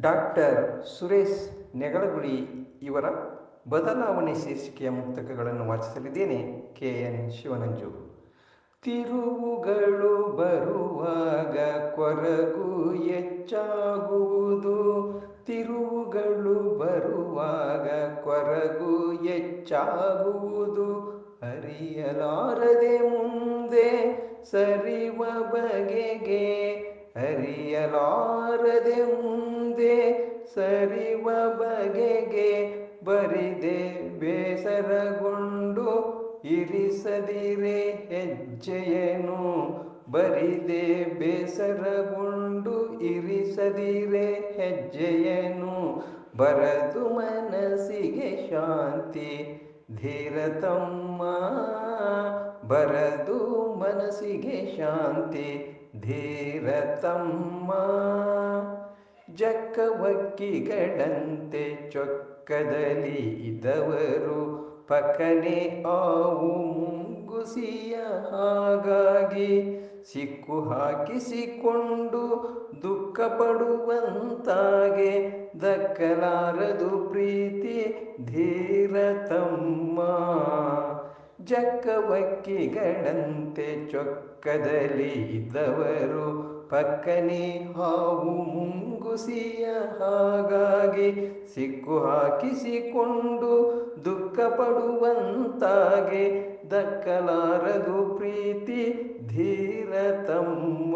Doctor Suresh ನೆಗಳಗುಳಿ ಇವರ ಬದಲಾವಣೆ ಶೀರ್ಷಿಕೆಯ ಮುಕ್ತಕಗಳನ್ನು ವಾಚಿಸಲಿದ್ದೇನೆ ಕೆ ಎನ್ ಶಿವನಂಜು. ತಿರುವುಗಳು ಬರುವಾಗ ಕೊರಗು ಹೆಚ್ಚಾಗುವುದು. ತಿರುವುಗಳು ಬರುವಾಗ ಕೊರಗು ಹೆಚ್ಚಾಗುವುದು. ಅರಿಯಲಾರದೆ ಮುಂದೆ ಸರಿವ ಬಗೆಗೆ ಅರಿಯಲಾರದೆ ಮುಂದೆ ಸರಿವ ಬಗೆಗೆ ಬರಿದೆ ಬೇಸರಗೊಂಡು ಇರಿಸದಿರೆ ಹೆಜ್ಜೆಯನು? ಬರಿದೆ ಬೇಸರಗೊಂಡು ಇರಿಸದಿರೆ ಹೆಜ್ಜೆಯನು? ಬರದು ಮನಸ್ಸಿಗೆ ಶಾಂತಿ ಧೀರತಮ್ಮ ಬರದು ಮನಸ್ಸಿಗೆ ಶಾಂತಿ ಧೀರತಮ್ಮ ಜಕ್ಕವಕ್ಕಿಗಳಂತೆ ಚೊಕ್ಕದಲ್ಲಿ ಇದ್ದವರು ಪಕ್ಕನೆ ಆವು ಮುಂಗುಸಿಯ ಹಾಗಾಗಿ ಸಿಕ್ಕು ಹಾಕಿಸಿಕೊಂಡು ದುಃಖ ಪಡುವಂತಾಗೆ ದಕ್ಕಲಾರದು ಪ್ರೀತಿ ಧೀರತಮ್ಮ ಜಕ್ಕವಕ್ಕಿಗಳಂತೆ ಚೊಕ್ಕದಲ್ಲಿ ಇದ್ದವರು ಪಕ್ಕನೆ ಹಾವು ಮುಂಗುಸಿಯ ಹಾಗಾಗಿ ಸಿಕ್ಕು ಹಾಕಿಸಿಕೊಂಡು ದುಃಖ ಪಡುವಂತಾಗೆ ದಕ್ಕಲಾರದು ಪ್ರೀತಿ ಧೀರತಮ್ಮ.